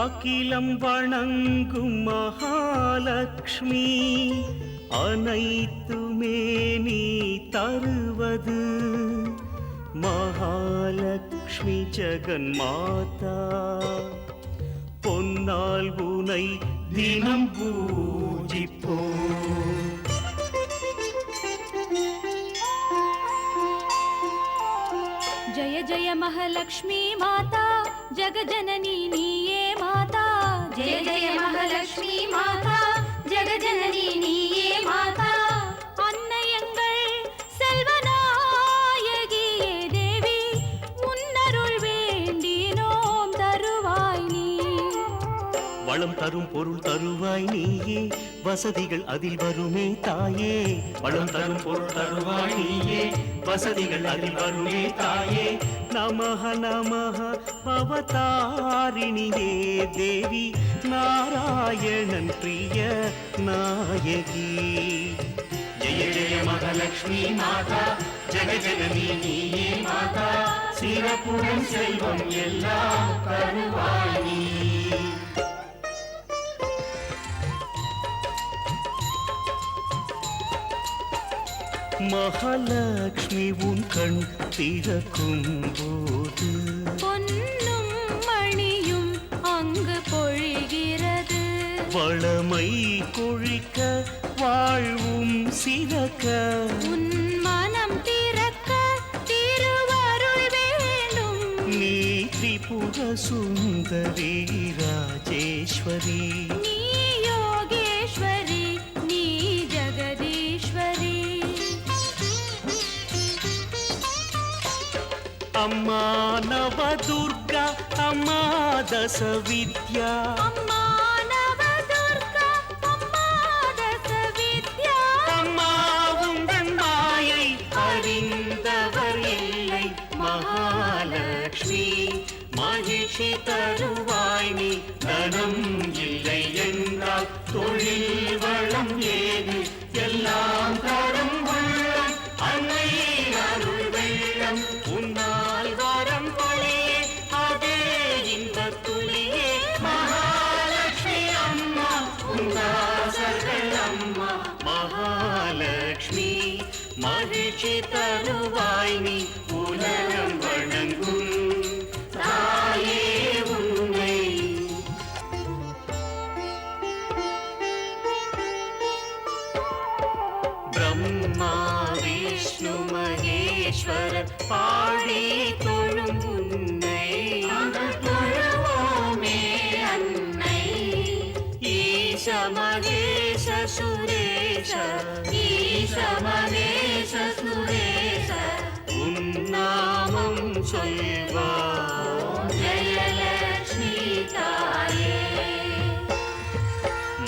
அகிலம் வணங்கும் மகாலட்சுமி அனைத்துமே நீ தருவது. மகாலட்சுமி ஜெகன் மாதா பொன்னால் உனை தினம் பூஜிப்போ. ஜய ஜய மகாலட்சுமி மாதா ஜெகஜனனி நீயே. जय जय महालक्ष्मी माता जगजननी नीये माता அன்னையங்கள் செல்வநாயகியே தேவி உன்னருள் வேண்டினோம் தருவாய் நீ வளம் தரும் பொருள் தருவாய் நீயே வசதிகள் அதில் வருமே தாயே வளம் தரும் பொருள் தருவாய் நீயே வசதிகள் அதில் வருமே தாயே நமஹ நமஹ அவதாரிணியே தேவி நாராயணன் பிரிய நாயகி. ஜெய ஜெய மகாலட்சுமி மாதா ஜெகஜனனி நீயே மாதா சிறப்புடன் செல்வம் எல்லாம் தருவாய் மகாலட்சுமி உன் கண் திறக்கும் போது. பொன்னும் மணியும் அங்கு பொழிகிறது. வளமை கொழிக்க வாழ்வும் சிறக்க. உன் மனம் திறக்க திருவருள் வேண்டும். நீ திரிபுர சுந்தரி ராஜேஸ்வரி. அம்மா நவதுர்கா அம்மா தச வித்யா அம்மா லக்ஷ்மி மகிழ்ச்சி தருவாய் நீ. உலகம் வணங்கும் ஈச மகேஷ சுரேஷ உன்னாமம் சொல்வார் ஜெயலட்சுமி தாயே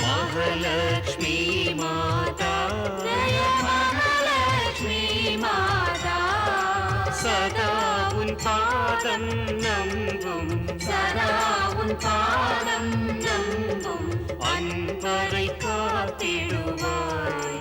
மகாலட்சுமி மாதா ஜெய மகாலட்சுமி மாதா சதா உன் பாதம் நம்பும். சதா உன் பாதம் நம்பும். அன்பரை காத்திடுவாய்.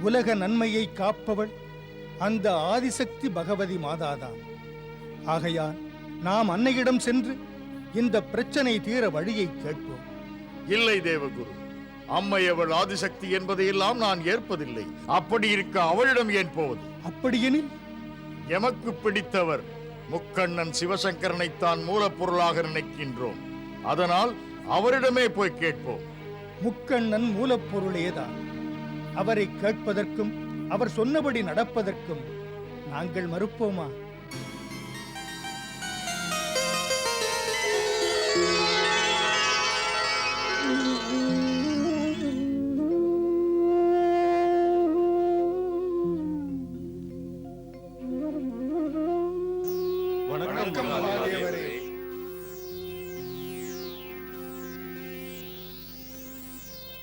உலக நன்மையை காப்பவள் அந்த ஆதிசக்தி பகவதி மாதாதான். ஆகையால் நாம் அன்னையிடம் சென்று இந்த பிரச்சனை தீர வழியை கேட்போம். இல்லை தேவகுரு அம்மை அவள் ஆதிசக்தி என்பதையெல்லாம் நான் ஏற்பதில்லை. அப்படி இருக்க அவளிடம் ஏன் போவது? அப்படியெனில் எமக்கு பிடித்தவர் முக்கண்ணன் சிவசங்கரனைத்தான் மூலப்பொருளாக நினைக்கின்றோம். அதனால் அவரிடமே போய் கேட்போம். முக்கண்ணன் மூலப்பொருளேதான். அவரை கேட்பதற்கும் அவர் சொன்னபடி நடப்பதற்கும் நாங்கள் மறுப்போமா?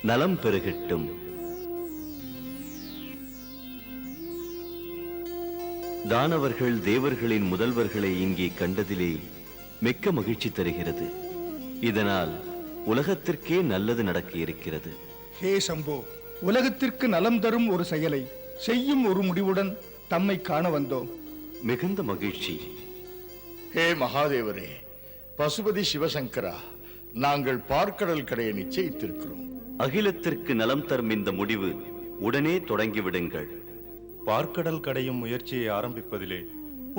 நலம் பெருகட்டும். தானவர்கள் தேவர்களின் முதல்வர்களை இங்கே கண்டதிலே மிக்க மகிழ்ச்சி தருகிறது. இதனால் உலகத்திற்கே நல்லது நடக்க இருக்கிறது ஹே சம்போ உலகத்திற்கு நலம் தரும் ஒரு செயலை செய்யும் ஒரு முடிவுடன் தம்மை காண வந்தோம். மிகுந்த மகிழ்ச்சி. ஹே மகாதேவரே பசுபதி சிவசங்கரா நாங்கள் பார்க்கடல் கடையை நிச்சயித்திருக்கிறோம். அகிலத்திற்கு நலம் தரும் இந்த முடிவு உடனே தொடங்கிவிடுங்கள். பார்க்கடல் கடையும் முயற்சியை ஆரம்பிப்பதிலே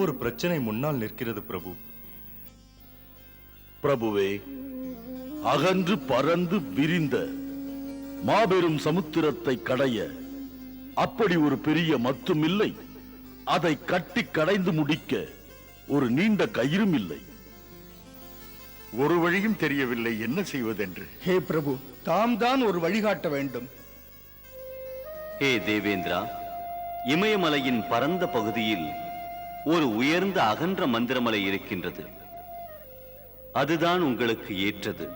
ஒரு பிரச்சனை முன்னால் நிற்கிறது பிரபு. பிரபுவே அகன்று பறந்து விரிந்த மாபெரும் சமுத்திரத்தை கடைய அப்படி ஒரு பெரிய மத்தும் இல்லை அதை கட்டி கடைந்து முடிக்க ஒரு நீண்ட கயிறும் இல்லை. ஒரு வழியும் தெரியவில்லை என்ன செய்வதென்று? ஹே பிரபு தாம் தான் ஒரு வழிகாட்ட வேண்டும். ஹே தேவேந்திரா இமயமலையின் பரந்த பகுதியில் ஒரு உயர்ந்த அகன்ற மந்திரமலை இருக்கின்றது. அதுதான் உங்களுக்கு ஏற்றது.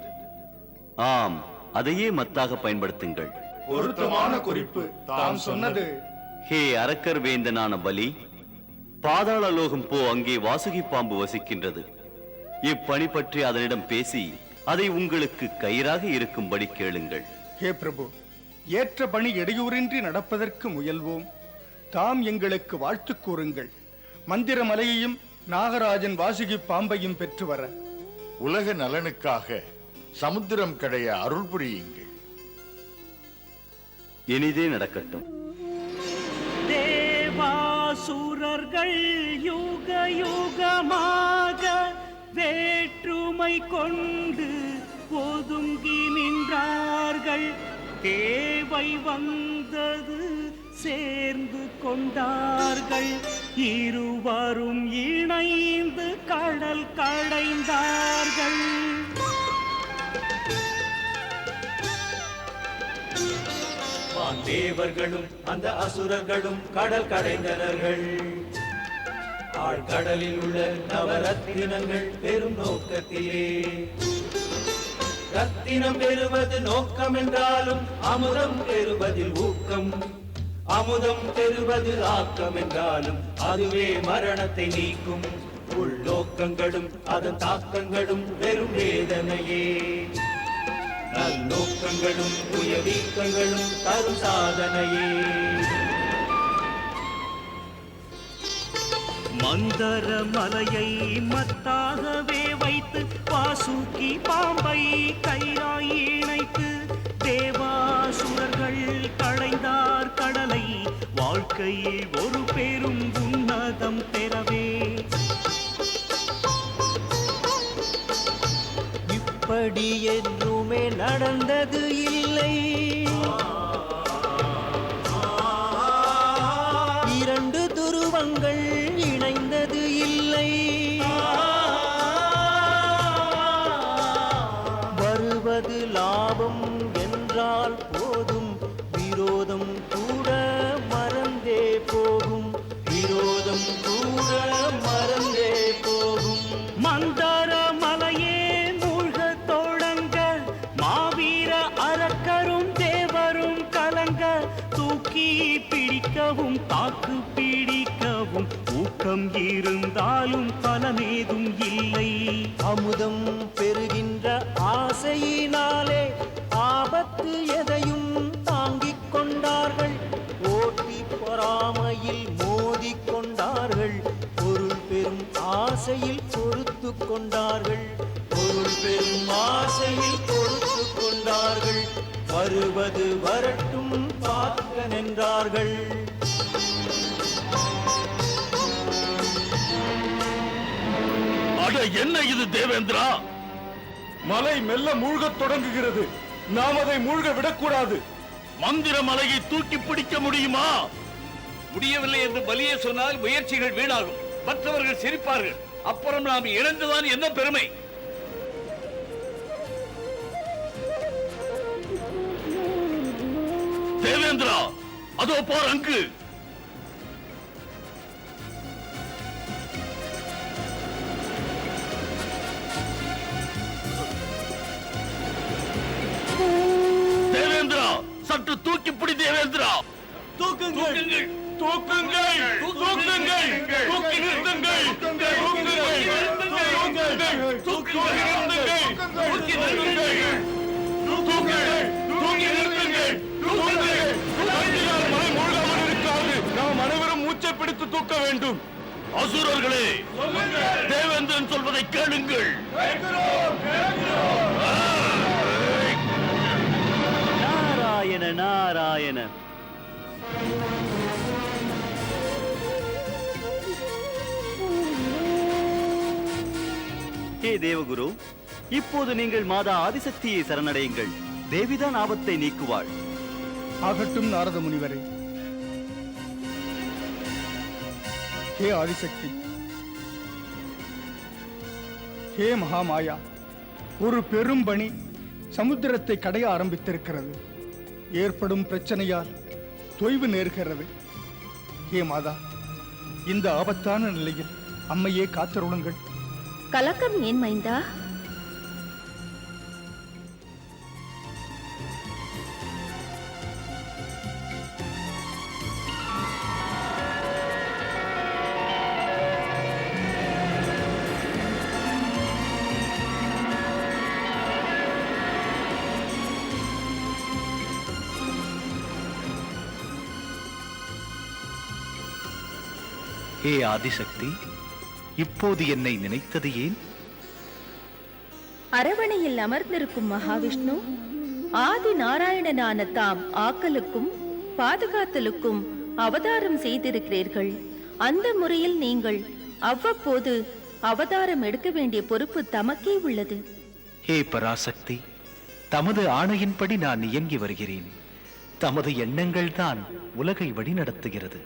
ஆம் அதையே மத்தாக பயன்படுத்துங்கள். பொருத்தமான குறிப்பு தாம் சொன்னது. ஹே அரக்கர் வேந்தனான பலி பாதாள லோகம் போ அங்கே வாசுகி பாம்பு வசிக்கின்றது. இப்பணி பற்றி அதனிடம் பேசி அதை உங்களுக்கு கயிறாக இருக்கும்படி கேளுங்கள். ஹே பிரபு ஏற்ற பணி இடையூறின்றி நடப்பதற்கு முயல்வோம். தாம் எங்களுக்கு வாழ்த்து கூறுங்கள். மந்திர மலையையும் நாகராஜன் வாசுகி பாம்பையும் பெற்று வர. உலக நலனுக்காக சமுத்திரம் கடைய அருள் புரியுங்கள். இனிதே நடக்கட்டும். தேவாசுரர்கள் யுக யுகமாக வேற்றுமை கொண்டு ஒதுங்கி நின்றார்கள். தேவை வந்தது சேர்ந்து கொண்டார்கள். இருவரும் இணைந்து கடல் கடைந்தார்கள். தேவர்களும் அந்த அசுரர்களும் கடல் கடைந்தனர்கள். ஆழ்கடலில் உள்ள நவரத்தினங்கள் பெரும் நோக்கத்திலே. ரத்தினம் பெறுவது நோக்கம் என்றாலும் அமுதம் பெறுவதில் ஊக்கம். அமுதம் பெறுவது ஆக்கம் என்றாலும் அதுவே மரணத்தை நீக்கும். உள்நோக்கங்களும் அதன் தாக்கங்களும் வெறும் வேதனையே. நல்நோக்கங்களும் உயவீக்கங்களும் தரும் சாதனையே. மந்தர மலையை மத்தாகவே வைத்து வாசுகி பாம்பை கயிறாய் இணைத்து தேவா வாழ்க்கையில் ஒரு பெரும் உன்னதம் பெறவே. இப்படி என்றுமே நடந்தது இல்லை. இரண்டு துருவங்கள் இணைந்தது இல்லை. வருவது லாபம் இருந்தாலும் பலனேதும் இல்லை. அமுதம் பெறுகின்ற ஆசையினாலே ஆபத்து எதையும் தாங்கிக் கொண்டார்கள். ஓட்டி பொறாமையில் மோதி கொண்டார்கள். பொருள் பெரும் ஆசையில் பொறுத்து கொண்டார்கள். பொருள் பெரும் ஆசையில் பொறுத்து கொண்டார்கள். வருவது வரட்டும் பார்க்க நின்றார்கள். அட என்ன இது தேவேந்திரா? மலை மெல்ல மூழ்கத் தொடங்குகிறது. நாம் அதை மூழ்க விடக்கூடாது. மந்திர மலையை தூக்கி பிடிக்க முடியுமா? முடியவில்லை என்று பலியே சொன்னால் முயற்சிகள் வீணாகும். மற்றவர்கள் சிரிப்பார்கள். அப்புறம் நாம் இழந்துதான் என்ன பெருமை? தேவேந்திரா அதோ பார் அங்கு. தேவேந்திரா! தூக்குங்கள். தூக்குங்கள். தூக்குங்கள். தூக்கி நிறுத்துங்கள் தூக்குங்கள். தூக்கி நிறுத்துங்கள் தூக்கி நிறுத்துங்கள் தூக்குங்கள். தூக்கி நிறுத்துங்கள் தூக்குங்கள். தூக்கினால் மலை மூழ்காமல் இருக்காது நாம் அனைவரும் மூச்சை பிடித்து தூக்க வேண்டும். அசுரர்களே தேவேந்திரன் சொல்வதை கேளுங்கள். நாராயண. ஹே தேவகுரு இப்போது நீங்கள் மாதா ஆதிசக்தியை சரணடையுங்கள். தேவிதான் ஆபத்தை நீக்குவாள். ஆகட்டும் நாரத முனிவரே. ஹே ஆதிசக்தி. ஹே மகாமாயா ஒரு பெரும் பணி சமுத்திரத்தை கடைய ஆரம்பித்திருக்கிறது. ஏற்படும் பிரச்சனையால் தொய்வு நேர்கிறது ஏ மாதா இந்த ஆபத்தான நிலையில் அம்மையே காத்தருளுங்கள். கலக்கம் ஏன் மைந்தா? ஹே ஆதிசக்தி இப்போது என்னை நினைத்தது ஏன்? அரவணையில் அமர்ந்திருக்கும் மகாவிஷ்ணு ஆதி நாராயணனான தாம் ஆக்கலுக்கும் பாதுகாத்தலுக்கும் அவதாரம் செய்திருக்கிறீர்கள். அந்த முறையில் நீங்கள் அவ்வப்போது அவதாரம் எடுக்க வேண்டிய பொறுப்பு தமக்கே உள்ளது. ஹே பராசக்தி தமது ஆணையின்படி நான் இயங்கி வருகிறேன். தமது எண்ணங்கள் தான் உலகை வழிநடத்துகிறது.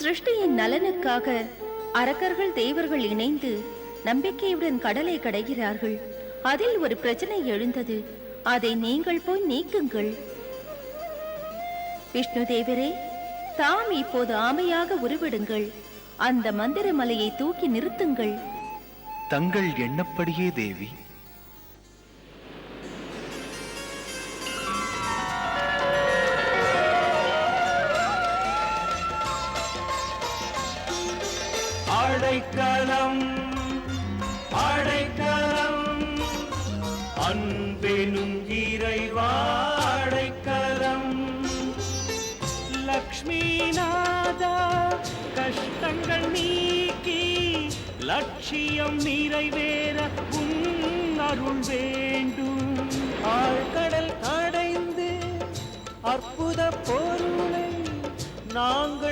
சிருஷ்டியின் நலனுக்காக அரக்கர்கள் தேவர்கள் இணைந்து நம்பிக்கையுடன் கடலை கடைகிறார்கள். அதில் ஒரு பிரச்சனை எழுந்தது. அதை நீங்கள் போய் நீக்குங்கள். விஷ்ணு தேவரே தாம் இப்போது ஆமையாக உருவிடுங்கள். அந்த மந்திர மலையை தூக்கி நிறுத்துங்கள். தங்கள் எண்ணப்படியே தேவி அடைக்கலம் அடைக்கலம். அன்பெனும் இறைவா அடைக்கலம். லக்ஷ்மிநாதா கஷ்டங்கள் நீக்கி லட்சியம் நிறைவேற உன் அருள் வேண்டும். ஆழ்கடல் அடைந்து அற்புத பொருளை நாங்கள்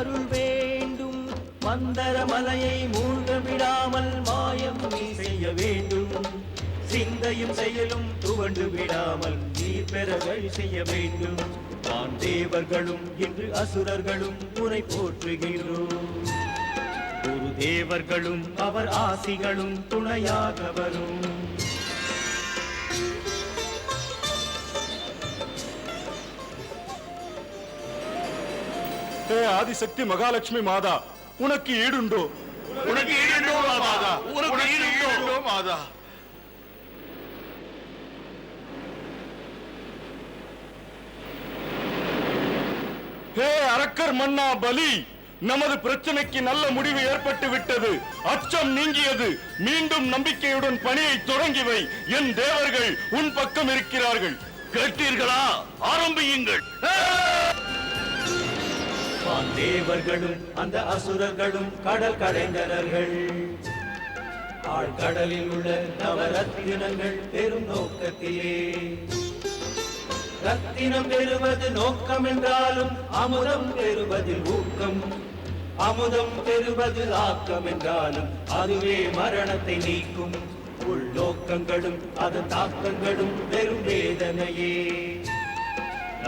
அருள் வேண்டும். மந்தர மலையை மூழ்க விடாமல் மாயம் நீ செய்ய வேண்டும். சிந்தையும் செயலும் துவண்டு விடாமல் நீ பெற வழி செய்ய வேண்டும். நான் தேவர்களும் இன்று அசுரர்களும் உரை போற்றுகிறோம். குரு தேவர்களும் அவர் ஆசிகளும் துணையாக வரும் ஹே ஆதிசக்தி மகாலட்சுமி மாதா உனக்கு ஈடுண்டோ? உனக்கு ஈடுண்டோ மாதா. உனக்கு ஈடுண்டோ மாதா. ஹே அரக்கர் மன்னா பலி நமது பிரச்சனைக்கு நல்ல முடிவு ஏற்பட்டு விட்டது. அச்சம் நீங்கியது. மீண்டும் நம்பிக்கையுடன் பணியை தொடங்கி வை. என் தேவர்கள் உன் பக்கம் இருக்கிறார்கள். கேட்டீர்களா? ஆரம்பியுங்கள். தேவர்களும் அந்த அசுரர்களும் கடல் கடைந்தனர்கள் ஆழ்கடலில் உள்ள நவரத்தினங்கள் பெரும் நோக்கத்திலே. ரத்தினம் பெறுவது நோக்கம் என்றாலும் அமுதம் பெறுவதில் ஊக்கம். அமுதம் பெறுவது ஆக்கம் என்றாலும் அதுவே மரணத்தை நீக்கும். உள்நோக்கங்களும் அதன் தாக்கங்களும் பெரும் வேதனையே.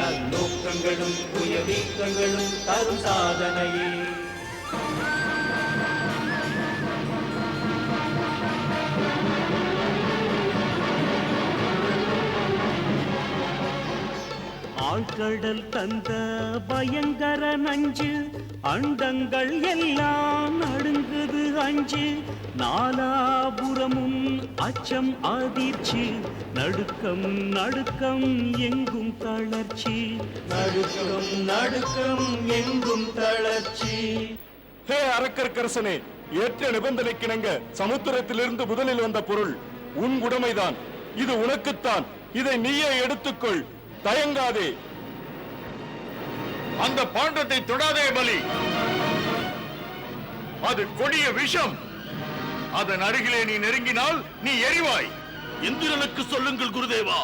நல்நோக்கங்களும் உயர்நீக்கங்களும் தரும் சாதனையே. ஆழ்கடல் தந்த பயங்கர நஞ்சு அண்டங்கள் எல்லாம் நடுங்குது அஞ்சு நாலாபுரமும் அச்சம் அதிர்ச்சி நடுக்கம் நடுக்கம் எங்கும் தளர்ச்சி. நடுக்கம் நடுக்கம் எங்கும் தளர்ச்சி. ஹே அரக்கர்க்கரசனே ஏற்ற நிபந்தனைக்கிணங்க சமுத்திரத்திலிருந்து முதலில் வந்த பொருள் உன் உடைமைதான். இது உனக்குத்தான். இதை நீயே எடுத்துக்கொள். தயங்காதே. அந்த பாண்டத்தை தொடாதே பலி. அது கொடிய விஷம். அதன் அருகிலே நீ நெருங்கினால் நீ எரிவாய். இந்திரனுக்கு சொல்லுங்கள் குருதேவா.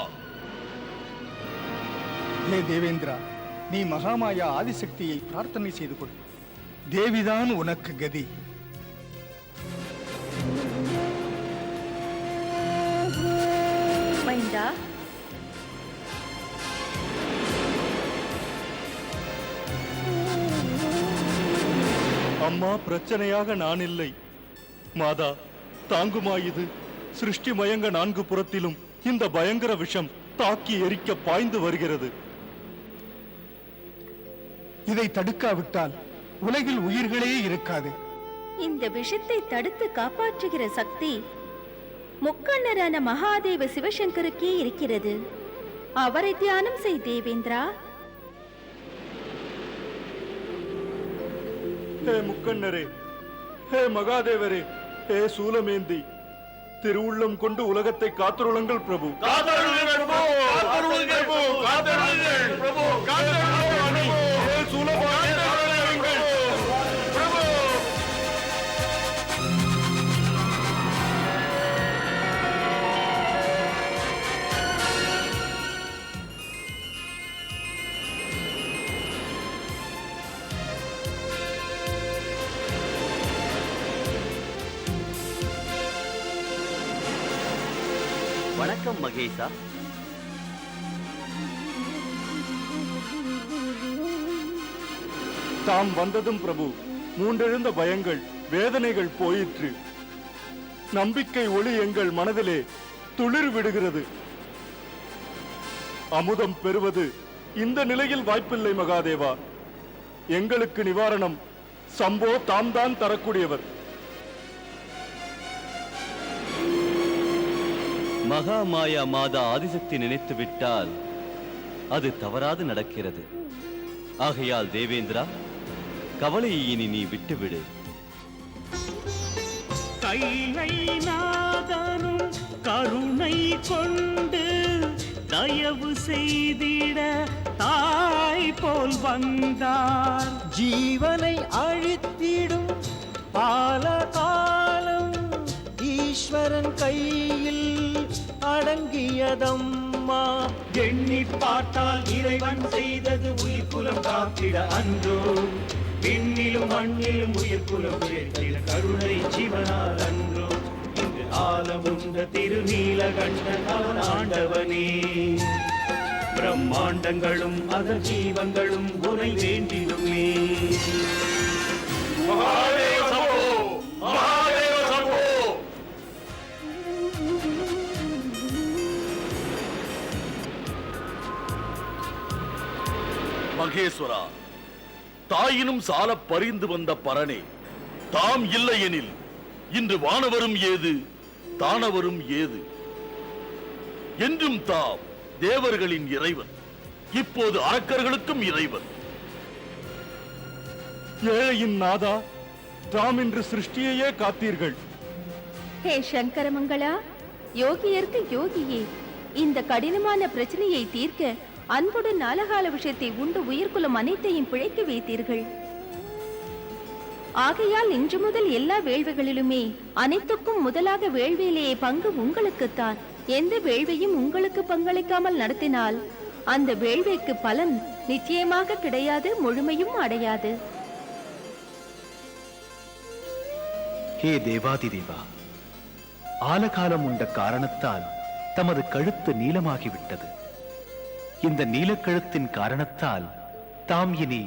ஹே தேவேந்திரா நீ மகாமாயா ஆதிசக்தியை பிரார்த்தனை செய்து கொள். தேவிதான் உனக்கு கதி. மைந்தா. அம்மா பிரச்சனையாக நான் இல்லை. மாதா தாங்குமா இது. சிருஷ்டி மயங்க நான்கு புறத்திலும் இந்த பயங்கர விஷம் தாக்கி எரிக்க பாய்ந்து வருகிறது. இதை தடுக்காவிட்டால் உலகில் உயிர்களே இருக்காது. இந்த விஷத்தை தடுத்து காப்பாற்றுகிற சக்தி முக்கண்ணரான மகாதேவ சிவசங்கருக்கே இருக்கிறது. அவரை தியானம் செய் தேவேந்திரா. ஹே முக்கண்ணரே ஹே மகாதேவரே ஹே சூலமேந்தி திருவுள்ளம் கொண்டு உலகத்தை காத்துருளுங்கள் பிரபு. காத்தருளுங்கள் பிரபு. காத்தருளுங்கள் பிரபு. காத்தருளுங்கள் பிரபு. வணக்கம் மகேஷா. தாம் வந்ததும் பிரபு மூன்றெழுந்த பயங்கள் வேதனைகள் போயிற்று. நம்பிக்கை ஒளி எங்கள் மனதிலே துளிர் விடுகிறது. அமுதம் பெறுவது இந்த நிலையில் வாய்ப்பில்லை மகாதேவா. எங்களுக்கு நிவாரணம் சம்போ தாம் தான் தரக்கூடியவர். மகாமாயா மாதா ஆதிசக்தி நினைத்து விட்டால் அது தவறாது நடக்கிறது. ஆகையால் தேவேந்திரா கவலையை இனி நீ விட்டுவிடு. கைலை நாதனும் கருணை கொண்டு தயவு செய்திட தாய் போல் வந்தார். ஜீவனை அழித்திடும் பால காலம் ஈஸ்வரன் கையில் அடங்கியதம்மா. எண்ணி பார்த்தால் இறைவன் செய்தது உயிர்குலம் காத்திட அன்றோ. விண்ணிலும் மண்ணிலும் உயிர்குலம் உயர்த்திட கருணை ஜீவனால் அன்றோ. இங்கு ஆலமுண்ட திருநீலகண்டன் அவன் ஆண்டவனே. பிரம்மாண்டங்களும் அதன் ஜீவங்களும் உனை வேண்டிடுமே. மகேஸ்வரா தாயினும் சால பறிந்து வந்த பரனே தாம் இல்லையெனில் இன்று வானவரும் ஏது தானவரும் ஏது? என்றும் தாம் தேவர்களின் இறைவன் இப்போது அரக்கர்களுக்கும் இறைவன். ஏழையின் நாதா தாம் இன்று சிருஷ்டியையே காத்தீர்கள். ஹே சங்கரமங்களா யோகியருக்கு யோகியே இந்த கடினமான பிரச்சனையை தீர்க்க அன்புடன் நாலகால விஷயத்தை உண்டு உயிர்குலம் அனைத்தையும் பிழைக்க வைத்தீர்கள் ஆகையால் இன்று முதல் எல்லா வேள்விகளிலுமே அனைத்துக்கும் முதலாக வேள்வியிலேயே பங்கு உங்களுக்குத்தான் எந்த வேள்வியும் உங்களுக்கு பங்களிக்காமல் நடத்தினால் அந்த வேள்விக்கு பலன் நிச்சயமாக கிடையாது முழுமையும் அடையாது. ஹே தேவாதி தேவா ஆலகாலம் உண்ட காரணத்தால் தமது கழுத்து நீளமாகிவிட்டது. இந்த நீலக்கழுத்தின் காரணத்தால் தாம் இனி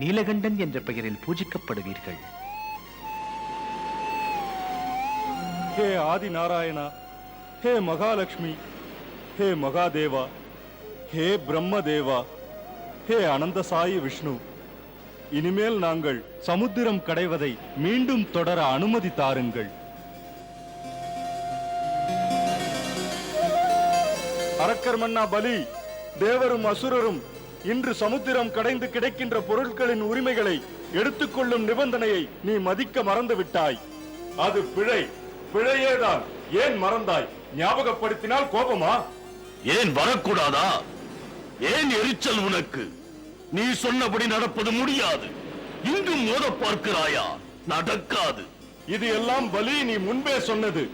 நீலகண்டன் என்ற பெயரில் பூஜிக்கப்படுவீர்கள். ஹே ஆதி நாராயணா ஹே மகாலட்சுமி ஹே மகாதேவா ஹே பிரம்மதேவா ஹே அனந்தசாயி விஷ்ணு. இனிமேல் நாங்கள் சமுத்திரம் கடைவதை மீண்டும் தொடர அனுமதி தாருங்கள். அரக்கர் மன்னா பலி! தேவரும் அசுரரும் இன்று சமுத்திரம் கடைந்து கிடைக்கின்ற பொருட்களின் உரிமைகளை எடுத்துக்கொள்ளும் நிபந்தனையை நீ மதிக்க மறந்து விட்டாய் அது பிழை. பிழையேதான். ஏன் மறந்தாய்? ஞாபகப்படுத்தினால் கோபமா? ஏன் வரக்கூடாதா? ஏன் எரிச்சல் உனக்கு? நீ சொன்னபடி நடப்பது முடியாது. இங்கும் மோத பார்க்கிறாயா நடக்காது. இது எல்லாம் பலி நீ முன்பே சொன்னது.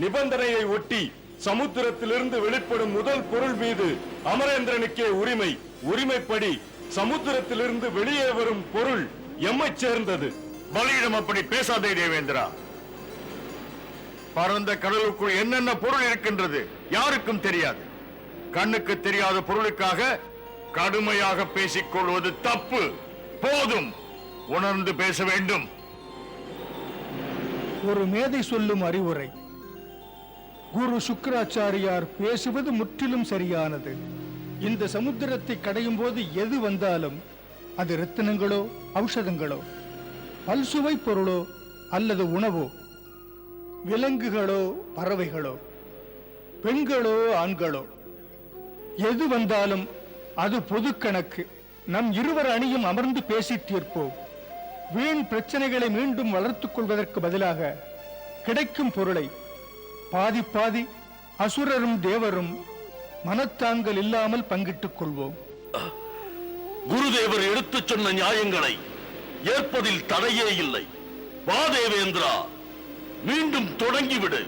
நிபந்தனையை ஒட்டி சமுத்திரத்திலிருந்து வெளிப்படும் முதல் பொருள் மீது அமரேந்திரனுக்கே உரிமை. உரிமைப்படி சமுத்திரத்திலிருந்து வெளியே வரும் பொருள் எம்மைச் சேர்ந்தது. பலியிடம் அப்படி பேசாதே தேவேந்திரா. பரந்த கடலுக்குள் என்னென்ன பொருள் இருக்கின்றது யாருக்கும் தெரியாது. கண்ணுக்கு தெரியாத பொருளுக்காக கடுமையாக பேசிக் கொள்வது தப்பு. போதும். உணர்ந்து பேச வேண்டும். ஒரு மேதை சொல்லும் அறிவுரை. குரு சுக்கராச்சாரியார் பேசுவது முற்றிலும் சரியானது. இந்த சமுத்திரத்தை கடையும் போது எது வந்தாலும் அது ரத்தினங்களோ ஔஷதங்களோ பல்சுவை பொருளோ அல்லது உணவோ விலங்குகளோ பறவைகளோ பெண்களோ ஆண்களோ எது வந்தாலும் அது பொது கணக்கு. நம் இருவர் அணியும் அமர்ந்து பேசி தீர்ப்போம். வீண் பிரச்சனைகளை மீண்டும் வளர்த்துக் கொள்வதற்கு பதிலாக கிடைக்கும் பொருளை பாதி பாதி அசுரரும் தேவரும் மனத்தாங்கல் இல்லாமல் பங்கிட்டுக் கொள்வோம். குருதேவர் எடுத்துச் சொன்ன நியாயங்களை ஏற்பதில் தடையே இல்லை. வா தேவேந்திரா மீண்டும் தொடங்கிவிடு.